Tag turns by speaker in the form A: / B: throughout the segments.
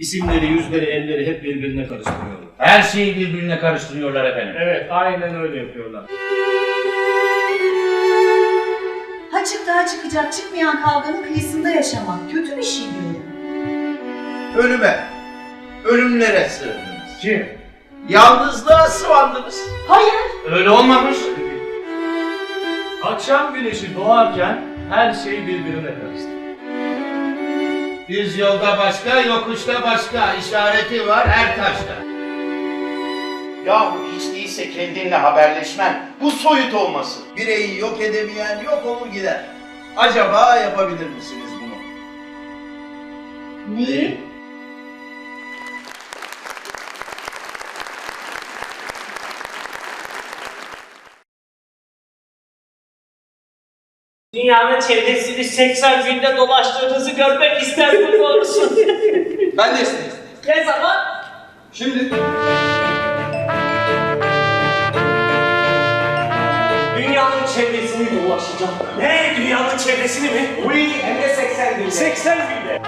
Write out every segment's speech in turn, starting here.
A: İsimleri, yüzleri, elleri hep birbirine karıştırıyorlar.
B: Her şeyi birbirine karıştırıyorlar efendim.
A: Evet, aynen öyle yapıyorlar.
C: Ha çıktığa çıkacak çıkmayan kavganın kıyısında yaşamak kötü bir şey diyorum.
D: Ölüme, ölümlere sığındınız.
A: Kim?
D: Yalnızlığa sıvandınız.
C: Hayır.
B: Öyle olmamış.
A: Akşam güneşi doğarken her şey birbirine karıştı.
D: Düz yolda başka, yokuşta başka. işareti var her taşta. Yahu hiç değilse kendinle haberleşmen, bu soyut olması. Bireyi yok edemeyen yok olur gider. Acaba yapabilir misiniz bunu?
C: Neyi?
E: Dünyanın çevresini 80 günde dolaştığınızı görmek isterdim doğrusu.
F: Ben de istedim.
E: ne zaman?
F: Şimdi
E: Dünyanın çevresini dolaşacağım. Ne? Dünyanın çevresini mi? Oui, hem de 80 günde. 80 günde.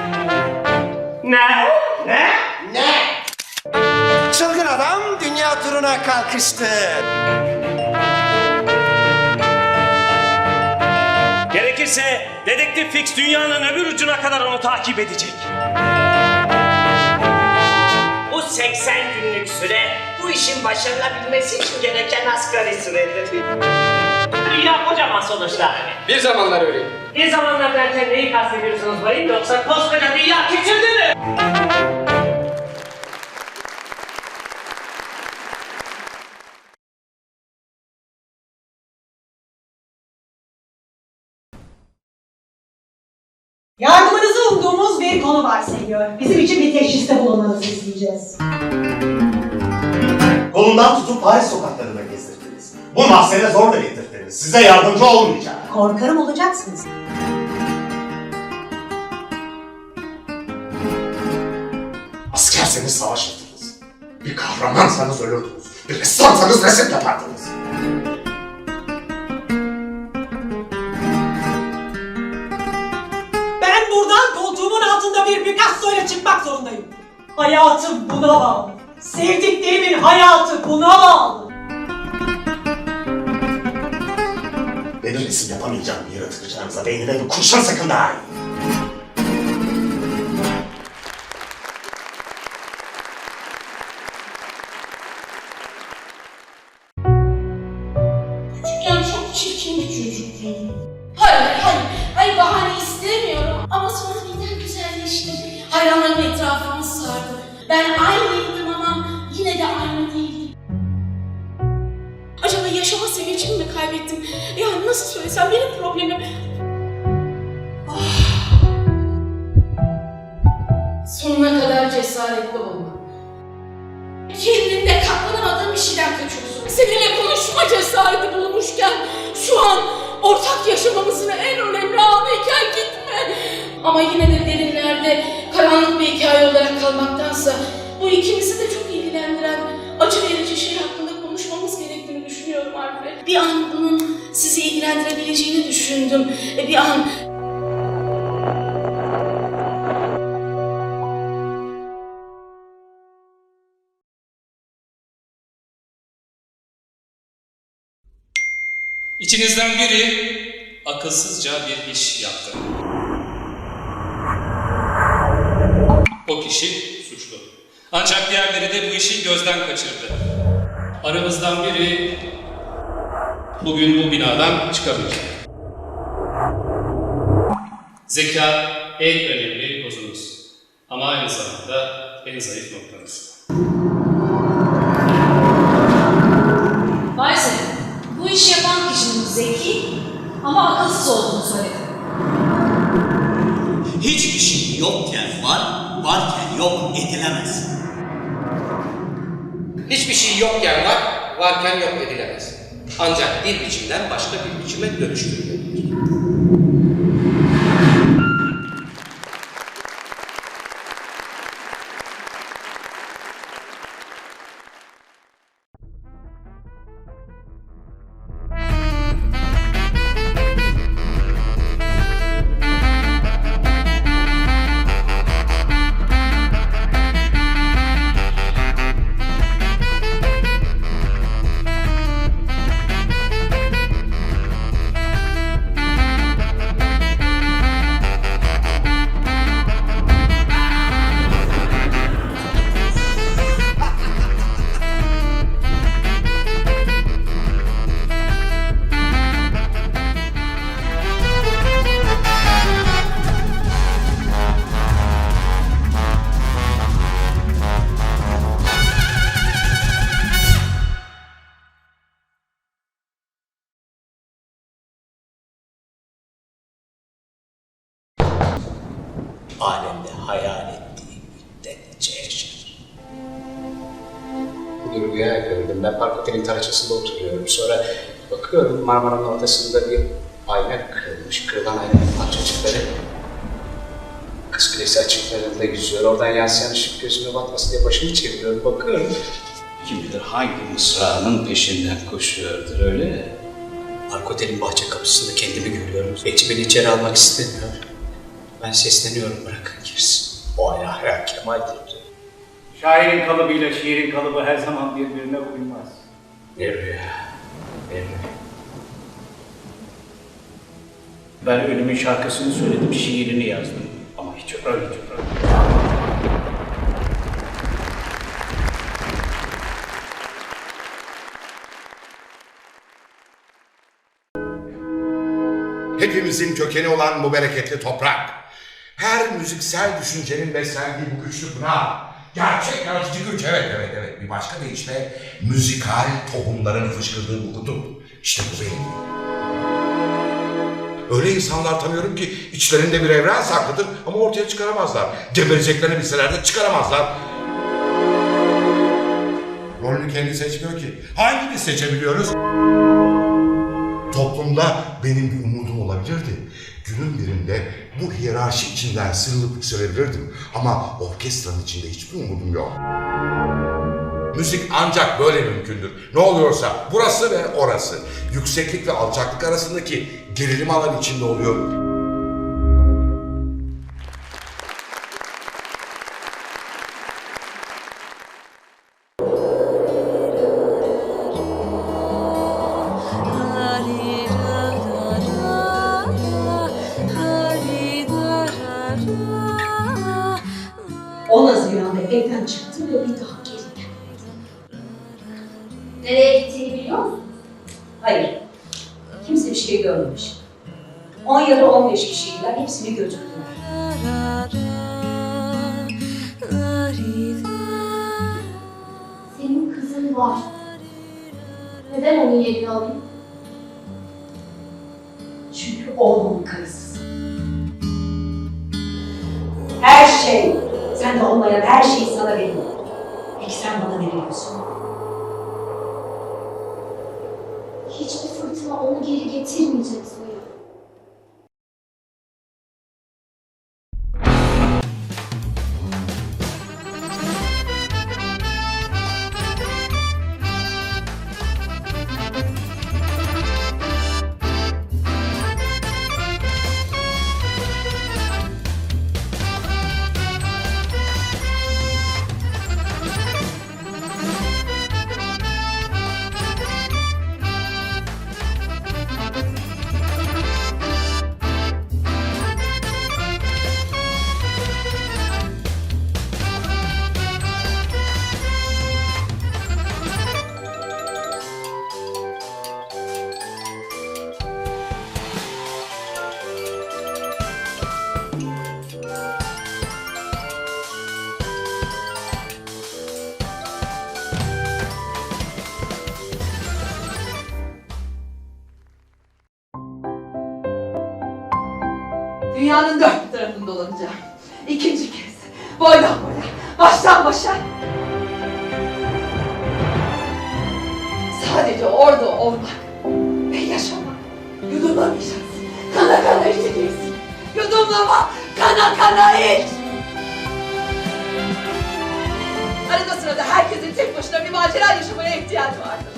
E: Ne? Ne?
G: Çılgın adam dünya turuna kalkıştı.
E: Gerekirse Dedektif Fix dünyanın öbür ucuna kadar onu takip edecek. Bu 80 günlük süre bu işin başarılabilmesi için gereken asgari süredir. Dünya kocaman sonuçta.
F: bir zamanlar öyleydi.
E: Bir zamanlar derken neyi kastediyorsunuz bayım yoksa koskoca dünya küçüldü
H: Senyor. Bizim için bir teşhiste bulunmanızı isteyeceğiz.
I: Kolundan tutup Paris sokaklarında gezdirdiniz. Bu mahzene zorla getirdiniz. Size yardımcı olmayacağım.
H: Korkarım olacaksınız.
I: Askerseniz savaşırdınız. Bir kahramansanız ölürdünüz. Bir ressamsanız resim yapardınız.
H: Bir Picasso ile çıkmak zorundayım. Hayatım buna bağlı. Sevdiklerimin hayatı buna bağlı.
I: Beni resim yapamayacağım bir yere tıkacağınıza beynime bir kurşun sakın daha iyi.
J: Hayranlarım etrafımı sardı. Ben aynıydım ama yine de aynı değildim. Acaba yaşama sevincimi mi kaybettim? Ya nasıl söylesem benim problemim... Ah. Sonuna kadar cesaretli olmak. Kendinde katlanamadığın bir şeyden kaçıyorsun. Seninle konuşma cesareti bulmuşken şu an ortak yaşamamızın en önemli anıyken gitme. Ama yine de derinlerde karanlık bir hikaye olarak kalmaktansa bu ikimizi de çok ilgilendiren acı verici şey hakkında konuşmamız gerektiğini düşünüyorum Alfred. Bir an bunun sizi ilgilendirebileceğini düşündüm. E, Bir an
K: İçinizden biri akılsızca bir iş yaptı. O kişi suçlu. Ancak diğerleri de bu işi gözden kaçırdı. Aramızdan biri bugün bu binadan çıkamayacak. Zeka en önemli kozunuz. Ama aynı zamanda en zayıf noktanız.
G: Edilemez.
F: Hiçbir şey yokken var, varken yok edilemez. Ancak bir biçimden başka bir biçime dönüştürülebilir.
L: Tarçasında oturuyorum. Sonra bakıyorum Marmara'nın ortasında bir ayna kırılmış. Kırılan aynanın parçacıkları Kız Kulesi açıklarında yüzüyor. Oradan yansıyan ışık gözüme batmasın diye başımı çeviriyorum. Bakıyorum. Kim bilir hangi mısrağının peşinden koşuyordur öyle mi? Park otelin bahçe kapısında kendimi görüyorum. Bekçi beni içeri almak istemiyor. Ben sesleniyorum bırakın girsin. O Kemal'dir diyor.
M: Şairin kalıbıyla şiirin kalıbı her zaman birbirine uymaz.
L: Ne rüya, ne rüya.
M: Ben ölümün şarkısını söyledim, şiirini yazdım. Ama hiç öyle öyle.
N: Hepimizin kökeni olan bu bereketli toprak. Her müziksel düşüncenin beslendiği bu güçlü pınar. Gerçek yaratıcı güç, evet evet evet. Bir başka deyişle müzikal tohumların fışkırdığı bu kutup. İşte bu benim. Öyle insanlar tanıyorum ki içlerinde bir evren saklıdır ama ortaya çıkaramazlar. Gebereceklerini bilseler de çıkaramazlar. Rolünü kendi seçmiyor ki. Hangimiz seçebiliyoruz? Toplumda benim bir umudum olabilirdi. Günün birinde bu hiyerarşi içinden sıyrılıp yükselebilirdim. Ama orkestranın içinde hiçbir umudum yok. Müzik ancak böyle mümkündür. Ne oluyorsa burası ve orası. Yükseklik ve alçaklık arasındaki gerilim alan içinde oluyor.
O: Görmemiş. 10 ya da 15 kişiydiler. Hepsini götürdüler.
J: Senin kızın var. Neden onun yerini alayım?
O: Çünkü oğlumun karısısın. Her şey, sen de olmayan her şey sana veriyor. Peki sen bana ne veriyorsun?
J: Onu geri getirmeyecek Zoya.
P: Sadece orada olmak ve yaşamak. Yudumlamayacağız. Kana kana içeceğiz. Yudumlama. Kana kana iç. Arada sırada herkesin tek başına bir macera yaşamaya ihtiyacı vardır.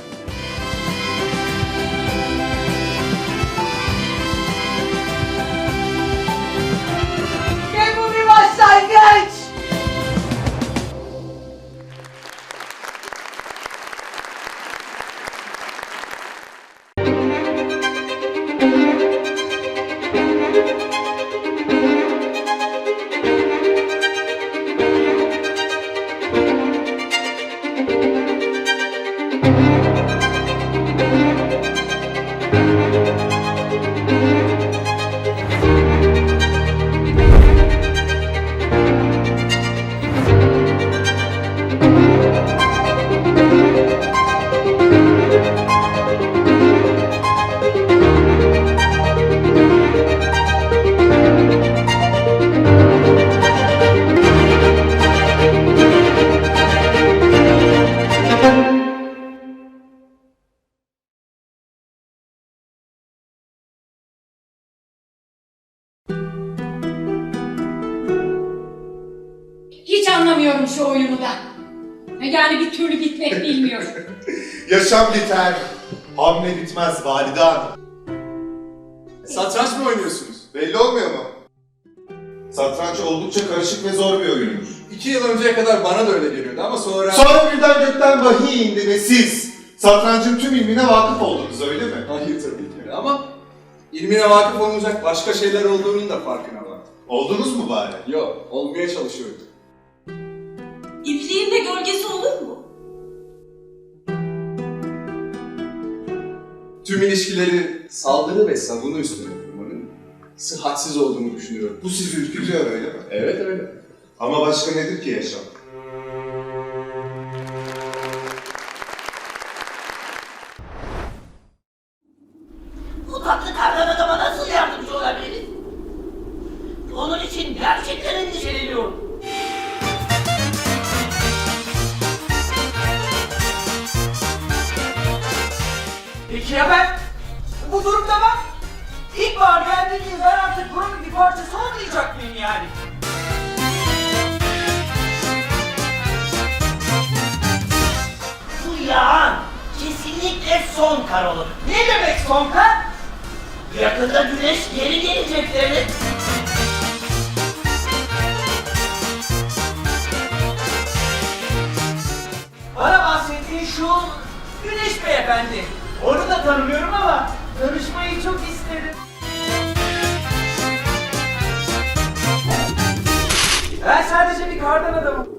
J: Thank
Q: you. Şu oyunu da. Yani bir türlü bitmek bilmiyor.
R: Yaşam biter, hamle bitmez valide hanım.
S: Satranç mı oynuyorsunuz?
R: Belli olmuyor mu? Satranç oldukça karışık ve zor bir oyundur.
S: İki yıl önceye kadar bana da öyle geliyordu ama sonra...
R: Sonra birden gökten vahiy indi ve siz satrancın tüm ilmine vakıf oldunuz öyle mi?
S: Hayır tabii ki ama ilmine vakıf olunacak başka şeyler olduğunun da farkına var.
R: Oldunuz mu bari?
S: Yok, olmaya çalışıyorum.
T: İpliğin de gölgesi olur mu?
S: Tüm ilişkileri saldırı ve savunu üstüne kurmanın sıhhatsiz olduğunu düşünüyorum.
R: Bu sizi ürkütüyor öyle mi?
S: Evet öyle.
R: Ama başka nedir ki yaşam?
A: Ya ben? Bu durumda ben? İlkbahar geldiğinde ben artık buranın bir parçası olmayacak mıyım yani? Bu yağan kesinlikle son kar olur. Ne demek son kar? Yakında güneş geri gelecek demek. Bana bahsettiğin şu Güneş beyefendi. Onu da tanımıyorum ama tanışmayı çok isterim. Ben sadece bir kardan adamım.